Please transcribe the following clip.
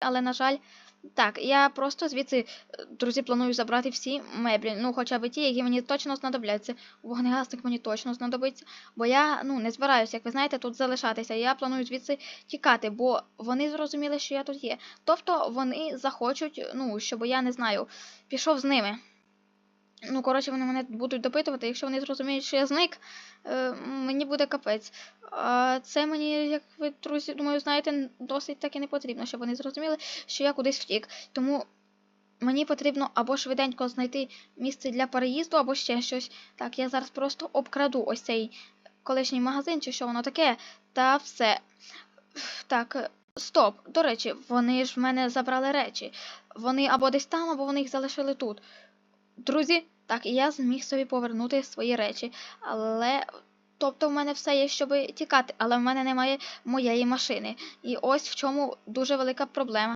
але, на жаль, так, я просто звідси, е, друзі, планую забрати всі меблі, ну, хоча б ті, які мені точно знадобляться. Вогнегасник мені точно знадобиться, бо я, ну, не збираюся, як ви знаєте, тут залишатися. Я планую звідси тікати, бо вони зрозуміли, що я тут є. Тобто вони захочуть, ну, щоб я не знаю, пішов з ними. Ну, коротше, вони мене будуть допитувати, якщо вони зрозуміють, що я зник, е, мені буде капець. А це мені, як ви, друзі, думаю, знаєте, досить таки не потрібно, щоб вони зрозуміли, що я кудись втік. Тому мені потрібно або швиденько знайти місце для переїзду, або ще щось. Так, я зараз просто обкраду ось цей колишній магазин, чи що воно таке, та все. Так, стоп. До речі, вони ж в мене забрали речі. Вони або десь там, або вони їх залишили тут. Друзі, так, я зміг собі повернути свої речі. Але. Тобто в мене все є, щоб тікати, але в мене немає моєї машини. І ось в чому дуже велика проблема.